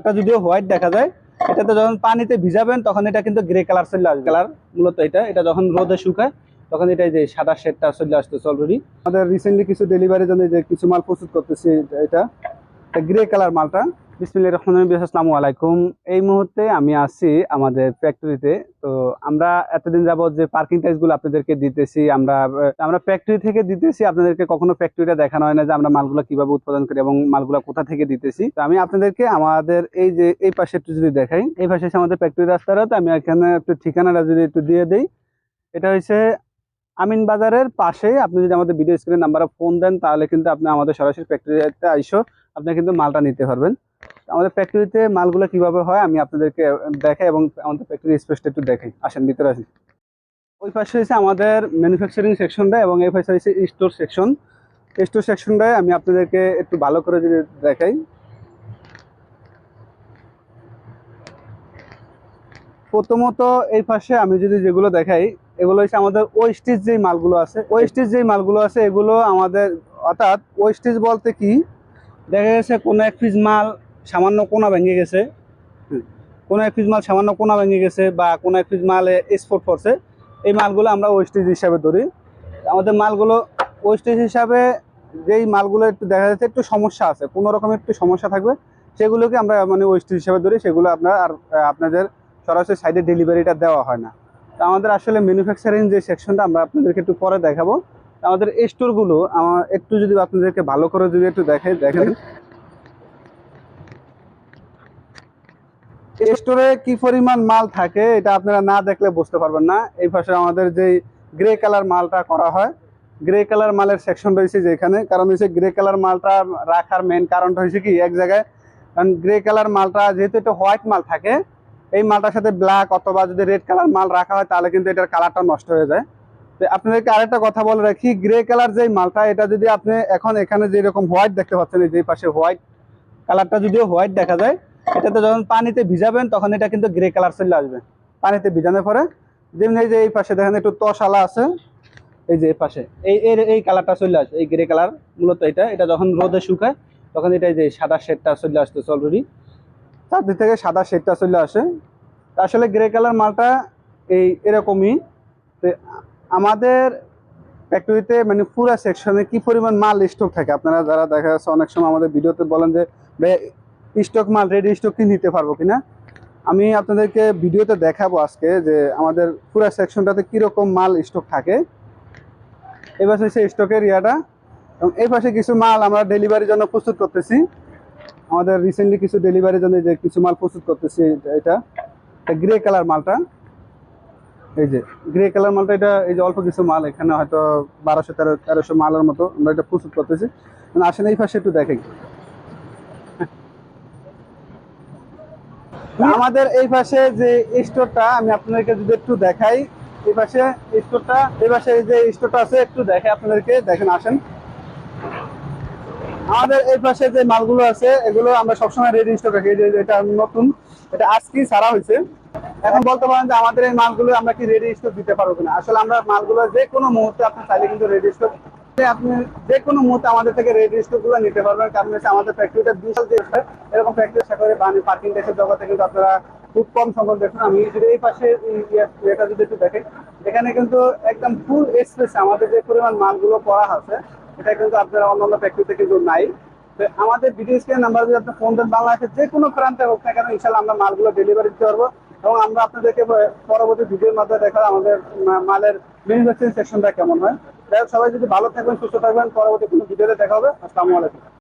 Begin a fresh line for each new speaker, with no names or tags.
এটা যদিও হোয়াইট দেখা যায় এটাতে যখন পানিতে ভিজাবেন তখন এটা কিন্তু গ্রে কালার চলে আসবে। কালার মূলত এটা এটা যখন রোদে শুকায় তখন এটা এই যে সাদা শেডটা চলে আসতেছে অলরেডি আমাদের রিসেন্টলি কিছু ডেলিভারির জন্য যে কিছু মাল প্রস্তুত করতেছি এটা গ্রে কালার মালটা। বিসমিল্লাহির রহমানির রহিম আসসালামু আলাইকুম। এই মুহূর্তে আমি আছি আমাদের ফ্যাক্টরিতে তো আমরা এতদিন যাবত যে পার্কিং টাইসগুলো আপনাদেরকে দিতেছি, আমরা আমরা ফ্যাক্টরি থেকে দিতেছি, আপনাদেরকে কখনো ফ্যাক্টরিটা দেখানো হয় না যে আমরা মালগুলো কীভাবে উৎপাদন করি এবং মালগুলো কোথা থেকে দিতেছি। তো আমি আপনাদেরকে আমাদের এই যে, এই পাশে একটু যদি দেখাই, এই পাশে আমাদের ফ্যাক্টরি রাস্তাটা তো আমি এখানে একটু ঠিকানাটা যদি একটু দিয়ে দিই, এটা হচ্ছে আমিন বাজারের পাশে। আপনি যদি আমাদের ভিডিও স্ক্রিনের নাম্বারে ফোন দেন, তাহলে কিন্তু আপনি আমাদের সরাসরি ফ্যাক্টরিতে আইসো, আপনি কিন্তু মালটা নিতে পারবেন। আমাদের ফ্যাক্টরিতে মালগুলো কীভাবে হয় আমি আপনাদেরকে দেখাই এবং আমাদের ফ্যাক্টরি স্পেসটা একটু দেখাই। আসেন, ভিতরে আসেন। ওই পাশে হচ্ছে আমাদের ম্যানুফ্যাকচারিং সেকশনটা এবং এই পাশে হচ্ছে স্টোর সেকশন স্টোর সেকশনটায় আমি আপনাদেরকে একটু ভালো করে যদি দেখাই। প্রথমত এই পাশে আমি যদি যেগুলো দেখাই, এগুলো হচ্ছে আমাদের ওয়েস্টিজ যেই মালগুলো আছে ওয়েস্টিজ যেই মালগুলো আছে, এগুলো আমাদের, অর্থাৎ ওয়েস্টিজ বলতে কি? দেখা গেছে কোনো এক পিস মাল সামান্য কোনা ভেঙে গেছে। কোনো এক পিস মাল সামান্য কোনা ভেঙে গেছে বা কোনো এক পিস মাল এক্সপোর্ট করছে। এই মালগুলো আমরা ওয়েস্টেজ হিসাবে ধরি। আমাদের মালগুলো ওয়েস্টেজ হিসাবে যেই মালগুলো একটু দেখা যাচ্ছে একটু সমস্যা আছে কোনো রকমের একটু সমস্যা থাকবে সেগুলোকে আমরা মানে ওয়েস্টেজ হিসাবে ধরি সেগুলো আপনার আর আপনাদের সরাসরি সাইডে ডেলিভারিটা দেওয়া হয় না। তো আমাদের আসলে ম্যানুফ্যাকচারিং যে সেকশনটা আমরা আপনাদেরকে একটু পরে দেখাবো। আমাদের স্টোরগুলো আমার একটু যদি আপনাদেরকে ভালো করে যদি একটু দেখাই দেখেন। স্টোরে কি পরিমাণ মাল থাকে, এটা আপনারা না দেখলে বুঝতে পারবেন না। এই পাশে আমাদের যে গ্রে কালার মালটা করা হয় গ্রে কালার মালের সেকশন রয়েছে যেখানে। কারণ হচ্ছে গ্রে কালার মালটা রাখার মেন কারণটা হয়েছে কি, এক জায়গায়, কারণ গ্রে কালার মালটা যেহেতু এটা হোয়াইট মাল থাকে, এই মালটার সাথে ব্ল্যাক অথবা যদি রেড কালার মাল রাখা হয়, তাহলে কিন্তু এটার কালারটা নষ্ট হয়ে যায়। তো আপনাদেরকে আরেকটা কথা বলে রাখি গ্রে কালার যেই মালটা, এটা যদি আপনি এখন এখানে যেরকম হোয়াইট দেখতে পাচ্ছেন যে পাশে হোয়াইট কালারটা যদিও হোয়াইট দেখা যায় এটাতে যখন পানিতে ভিজাবেন, তখন এটা কিন্তু গ্রে কালার চলে আসবে। পানিতে ভিজানোর পরে, যেমনি এই যে এই পাশে দেখেন একটু তশালা আছে, এই যে এই পাশে, এই এই কালারটা চলে আসে এই গ্রে কালার মূলত এটা। এটা যখন রোদে শুকায়, তখন এটা যে সাদা শেডটা চলে আসতেছে অলরেডি তার দিক থেকে সাদা শেডটা চলে আসে। আসলে গ্রে কালার মালটা এই এরকমই। আমাদের ফ্যাক্টরিতে মানে পুরো সেকশনে কি পরিমাণ মাল স্টক থাকে? আপনারা যারা দেখা যাচ্ছে, অনেক সময় আমাদের ভিডিওতে বলেন যে স্টক মাল রেডি স্টক কি নিতে পারব কিনা? আমি আপনাদেরকে ভিডিওতে দেখাবো আজকে যে আমাদের পুরো সেকশনটাতে কীরকম মাল স্টক থাকে। এবার হচ্ছে স্টকের ইয়াটা। এবং এই পাশে কিছু মাল আমরা ডেলিভারির জন্য প্রস্তুত করতেছি। আমাদের রিসেন্টলি কিছু ডেলিভারির জন্য যে কিছু মাল প্রস্তুত করতেছি, এটা গ্রে কালার মালটা। এই যে গ্রে কালার মালটা, এটা এই যে অল্প কিছু মাল, এখানে হয়তো বারোশো তেরো তেরোশো মালের মতো আমরা এটা প্রস্তুত করতেছি। আসেন এই পাশে একটু দেখেন। আমাদের এই পাশে যে স্টোরটা, আমি আপনাদেরকে যদি একটু দেখাই, এই পাশে স্টোরটা, এই পাশে যে স্টোরটা আছে, একটু দেখে আপনাদেরকে দেখেন, আসেন। আমাদের এই পাশে যে মালগুলো আছে, এগুলো আমরা সবসময় রেডি স্টক রাখি। এটা নতুন, এটা আজকেই সারা হয়েছে। এখন বলতে পারেন যে আমাদের এই মালগুলো আমরা কি রেডি স্টক দিতে পারব কিনা? আসলে আমরা মালগুলো যে কোনো মুহূর্তে আপনি চাইলে কিন্তু রেডি স্টক আপনি যে কোনো মুহূর্তে আমাদের থেকে রেডি স্টকগুলো নিতে পারবেন। কারণ হচ্ছে আমাদের ফ্যাক্টরিটা বিশাল যে এরকম ফ্যাক্টরি করে পার্কিং ডেসের জগতে কিন্তু আপনারা খুব কম সংখ্যক দেখুন। আমি যদি এই পাশে ইয়ে- এটা যদি একটু দেখেন এখানে কিন্তু একদম ফুল স্পেস আমাদের যে পরিমাণ মালগুলো করা আছে, এটা কিন্তু আপনারা অন্যান্য ফ্যাক্টরিতে কিন্তু নাই। আমাদের ভিডিও স্ক্রিন নাম্বার যদি আপনি ফোন দেন, বাংলাদেশের যে কোনো প্রান্তে হোক না কেন ইনশাল্লাহ আমরা মালগুলো ডেলিভারি দিতে পারব এবং আমরা আপনাদেরকে পরবর্তী ভিডিওর মাধ্যমে দেখা আমাদের মালের ম্যানুফ্যাকচারিং সেকশনটা কেমন হয়। সবাই যদি ভালো থাকবেন সুস্থ থাকবেন পরবর্তী কোনো ভিডিওতে দেখা হবে। আসসালামু আলাইকুম।